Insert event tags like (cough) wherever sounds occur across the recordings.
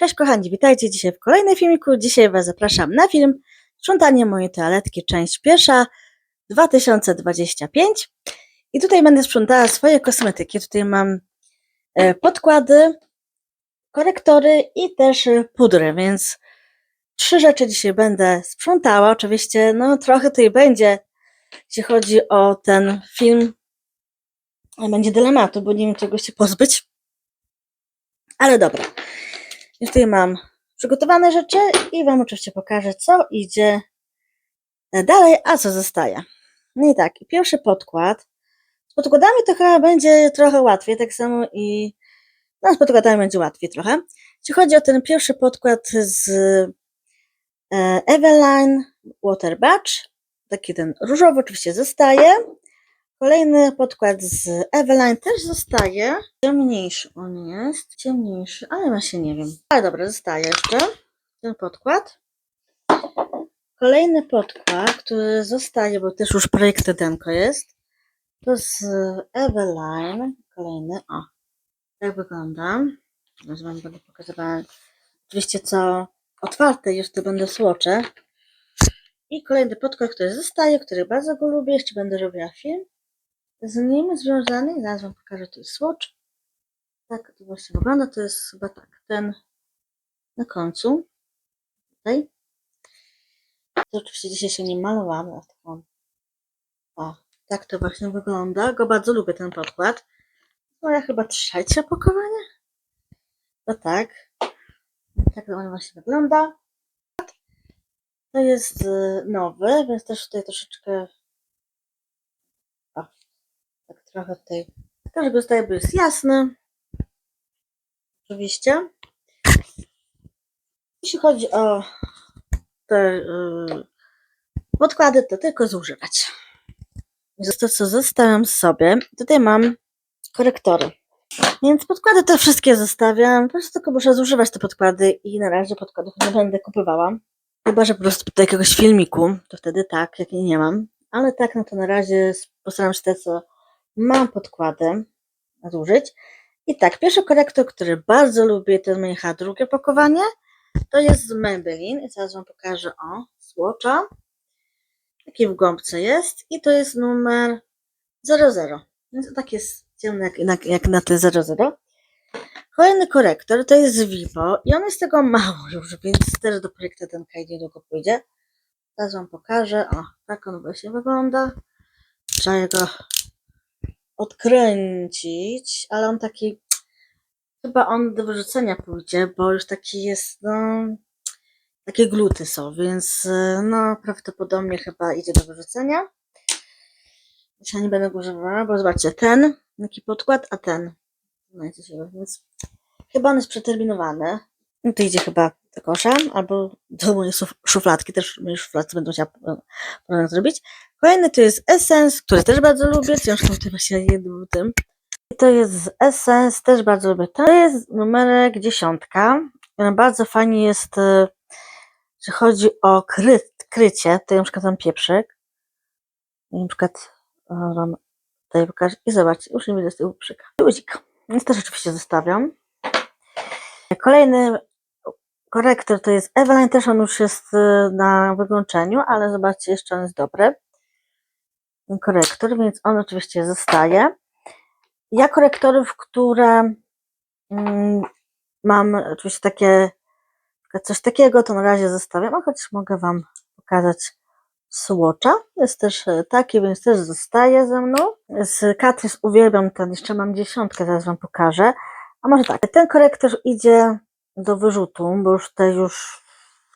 Cześć kochani, witajcie dzisiaj w kolejnym filmiku. Dzisiaj Was zapraszam na film Sprzątanie mojej toaletki, część pierwsza 2025. I tutaj będę sprzątała swoje kosmetyki. Tutaj mam e, podkłady, korektory i też e, pudry, więc trzy rzeczy dzisiaj będę sprzątała. Oczywiście, no trochę tutaj będzie, jeśli chodzi o ten film, będzie dylematu, bo nie wiem czego się pozbyć. Ale dobra. I tutaj mam przygotowane rzeczy i Wam oczywiście pokażę, co idzie dalej, a co zostaje. No i tak, pierwszy podkład. Z podkładami to chyba będzie trochę łatwiej, tak samo i no, z podkładami będzie łatwiej trochę. Jeśli chodzi o ten pierwszy podkład z e, Eveline Water Batch, taki ten różowy oczywiście zostaje. Kolejny podkład z Eveline też zostaje. Ciemniejszy on jest. Ciemniejszy, ale właśnie nie wiem. Ale dobra, zostaje jeszcze ten podkład. Kolejny podkład, który zostaje, bo też już projekt Denko jest. To z Eveline. Kolejny. O, tak wygląda. Teraz wam będę pokazywała. Oczywiście co otwarte to będę słocze. I kolejny podkład, który zostaje, który bardzo go lubię. Jeszcze będę robiła film z nim związany. Zaraz wam pokażę, to jest swatch. Tak to właśnie wygląda. To jest chyba tak, ten na końcu. Tutaj. To oczywiście dzisiaj się nie malowałam. ale taką- O, tak to właśnie wygląda. Go bardzo lubię ten podkład. Moja chyba trzecia opakowanie. No tak. Tak on właśnie wygląda. To jest y, nowy, więc też tutaj troszeczkę tak trochę tutaj, też żeby tutaj był jest jasny. Oczywiście. Jeśli chodzi o te yy, podkłady, to tylko zużywać. To, co zostawiam sobie, tutaj mam korektory. Więc podkłady te wszystkie zostawiam. Po prostu tylko muszę zużywać te podkłady i na razie podkładów nie będę kupowała. Chyba, że po prostu do jakiegoś filmiku, to wtedy tak, jak nie mam. Ale tak, no to na razie postaram się te, co mam podkłady zużyć. I tak, pierwszy korektor, który bardzo lubię, moje chyba drugie pakowanie. To jest z Maybelline. I zaraz Wam pokażę, o, słocza. Taki w gąbce jest. I to jest numer 00. Więc tak jest ciemny jak, jak, na te 00. Kolejny korektor to jest Vivo i on jest tego mało (laughs) już, więc też do projektu ten kaj niedługo pójdzie. Teraz Wam pokażę. O, tak on właśnie wygląda. Trzeba go odkręcić, ale on taki chyba on do wyrzucenia pójdzie, bo już taki jest, no takie gluty są, więc no prawdopodobnie chyba idzie do wyrzucenia. Już ja nie będę go używała, bo zobaczcie, ten, taki podkład, a ten. Znajdzie się, więc chyba on jest przeterminowany. No to idzie chyba do kosza, albo do mojej szuf- szufladki, też moje szufladki będą chciała e, zrobić. Kolejny to jest Essence, który też bardzo lubię, ciężko to właśnie jednym tym. I to jest z Essence, też bardzo lubię. To jest numerek dziesiątka. Bardzo fajnie jest, e, że chodzi o kry, krycie. Tutaj na przykład mam pieprzyk. I na przykład wam tutaj pokażę. I zobaczcie, już nie widzę z tego pieprzyka. Luzik. Więc też oczywiście zostawiam. Kolejny korektor to jest Eveline, też on już jest e, na wyłączeniu, ale zobaczcie, jeszcze on jest dobry. Korektor, więc on oczywiście zostaje. Ja korektorów, które mm, mam oczywiście takie coś takiego, to na razie zostawiam, a choć mogę Wam pokazać Swatcha. Jest też e, taki, więc też zostaje ze mną. Z Catrice uwielbiam ten, jeszcze mam dziesiątkę, zaraz Wam pokażę. A może tak, ten korektor idzie do wyrzutu, bo już tutaj już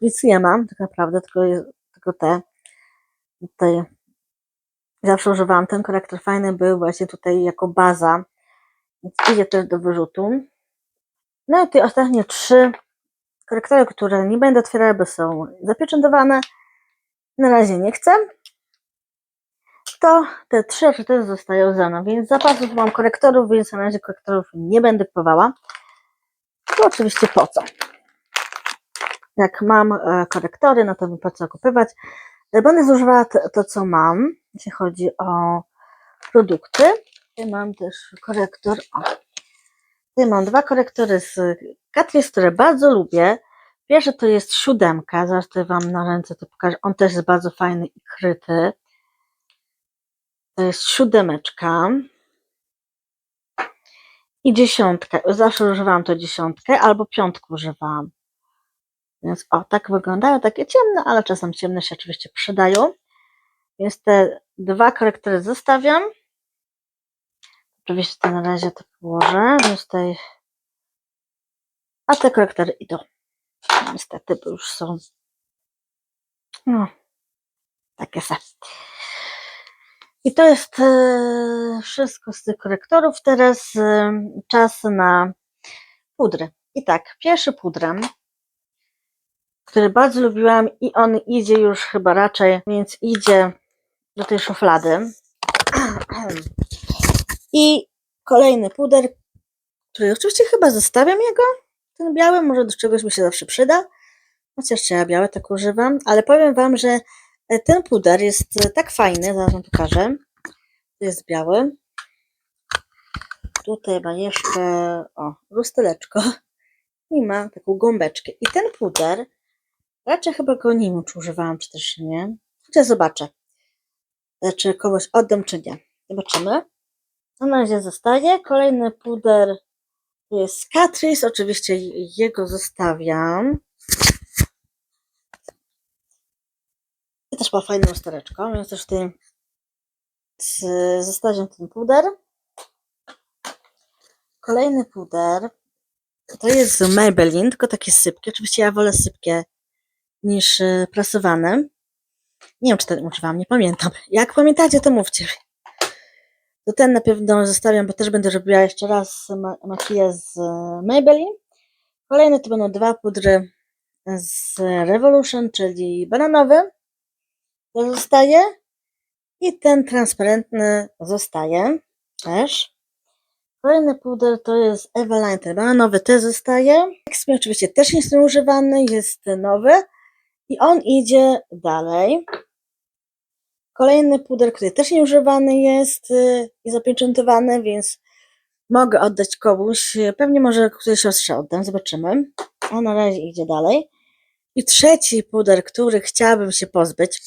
nic nie mam tak naprawdę, tylko, tylko te tutaj zawsze używałam. Ten korektor fajny był właśnie tutaj jako baza, więc idzie też do wyrzutu. No i te ostatnie trzy korektory, które nie będę otwierała, bo są zapieczętowane. Na razie nie chcę. To te trzy rzeczy też zostają ze mną, więc zapasów mam korektorów, więc na razie korektorów nie będę kupowała. To oczywiście po co? Jak mam e, korektory, no to po co kupować? Będę zużywała to, to, co mam, jeśli chodzi o produkty. Tutaj mam też korektor. O. Mam dwa korektory z Catrice, które bardzo lubię. Pierwszy to jest siódemka, zaraz tutaj Wam na ręce to pokażę. On też jest bardzo fajny i kryty. To jest siódemeczka. I dziesiątka. Zawsze używałam to dziesiątkę, albo piątkę używałam. Więc o, tak wyglądają, takie ciemne, ale czasem ciemne się oczywiście przydają. Więc te dwa korektory zostawiam. Oczywiście to na razie to położę, więc tutaj... A te korektory idą. Niestety, bo już są... No, takie se. I to jest e, wszystko z tych korektorów. Teraz e, czas na pudry. I tak, pierwszy pudrem, który bardzo lubiłam i on idzie już chyba raczej, więc idzie do tej szuflady. I kolejny puder, który oczywiście chyba zostawiam jego, ten biały, może do czegoś mi się zawsze przyda. Chociaż ja białe tak używam, ale powiem Wam, że e, ten puder jest e, tak fajny, zaraz Wam pokażę. Jest biały. Tutaj ma jeszcze, o, rustyleczko. I ma taką gąbeczkę. I ten puder, raczej chyba go nie wiem, czy używałam, czy też nie. Chociaż zobaczę, czy kogoś oddam, czy nie. Zobaczymy. Na razie zostaje. Kolejny puder to jest Catrice. Oczywiście jego zostawiam. I też ma fajną lustereczko, więc też tutaj z- zostawiam ten puder. Kolejny puder to jest z Maybelline, tylko takie sypkie. Oczywiście ja wolę sypkie niż y, prasowane. Nie wiem, czy ten używam, nie pamiętam. Jak pamiętacie, to mówcie. To ten na pewno zostawiam, bo też będę robiła jeszcze raz ma- makijaż z e, Maybelline. Kolejne to będą dwa pudry z Revolution, czyli bananowy. To zostaje. I ten transparentny zostaje też. Kolejny puder to jest Eveline, ten bananowy też zostaje. Xmi oczywiście też jest używany, jest nowy. I on idzie dalej. Kolejny puder, który też nie używany jest y, i zapieczętowany, więc mogę oddać komuś. Pewnie może którejś siostrze oddam, zobaczymy. A na razie idzie dalej. I trzeci puder, który chciałabym się pozbyć,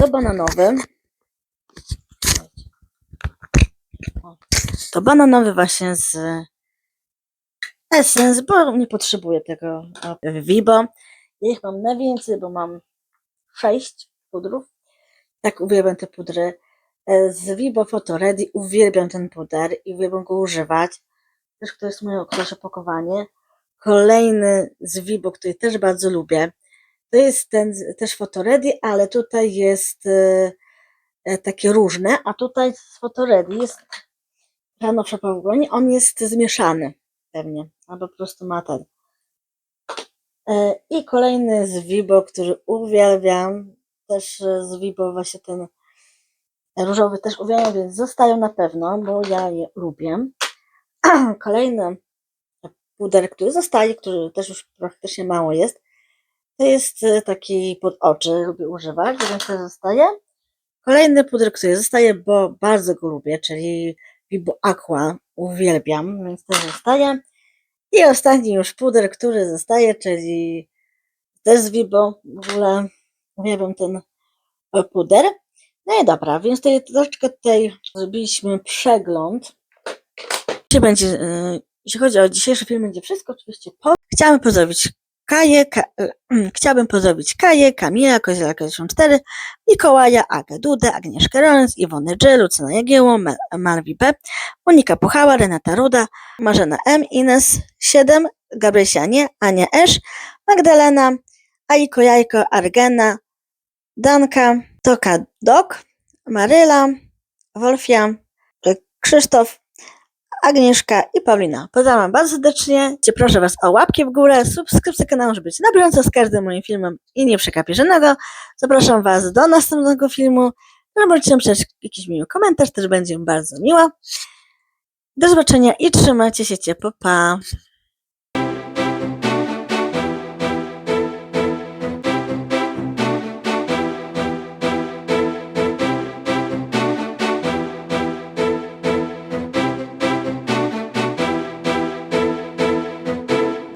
to bananowy. To bananowy właśnie z Essence, bo nie potrzebuję tego e, Vibo. Ich mam najwięcej, bo mam sześć pudrów. Tak uwielbiam te pudry. E, Z Vibo Photo Ready uwielbiam ten puder i uwielbiam go używać. Też to jest moje któreś opakowanie. Kolejny z Vibo, który też bardzo lubię. To jest ten też Photo Ready, ale tutaj jest e, e, takie różne, a tutaj z Photo Ready jest rano w. On jest zmieszany pewnie, albo po prostu ma ten. E, I kolejny z Vibo, który uwielbiam. Też e, z Vibo właśnie ten różowy też uwielbiam, więc zostają na pewno, bo ja je lubię. (clears throat) Kolejny puder, który zostaje, który też już praktycznie mało jest, to jest e, taki pod oczy, lubię używać, więc to zostaje. Kolejny puder, który zostaje, bo bardzo go lubię, czyli Vibo Aqua, uwielbiam, więc też zostaje. I ostatni już puder, który zostaje, czyli też z Vibo, w ogóle uwielbiam ten e, puder. No i dobra, więc tutaj troszeczkę tutaj zrobiliśmy przegląd. Będzie, e, jeśli chodzi o dzisiejszy film, będzie wszystko oczywiście po. Chciałabym pozdrowić Kaję, Ka, mm, chciałabym pozdrowić Kaję, Kamila, Kozielaka 94, Mikołaja, Agę Dudę, Agnieszkę Rollins, Iwonę Dż, Lucyna Jagiełło, Marwi B, Monika Puchała, Renata Ruda, Marzena M, Ines 7, Gabrysia Nie, Ania Esz, Magdalena, Aiko Jajko, Argena, Danka, Toka Dok, Maryla, Wolfia, Krzysztof, Agnieszka i Paulina. Pozdrawiam bardzo serdecznie. Cię proszę Was o łapki w górę, subskrypcję kanału, żeby być na bieżąco z każdym moim filmem i nie przegapić żadnego. Zapraszam Was do następnego filmu. Możecie napisać jakiś miły komentarz, też będzie mi bardzo miło. Do zobaczenia i trzymajcie się ciepło. Pa!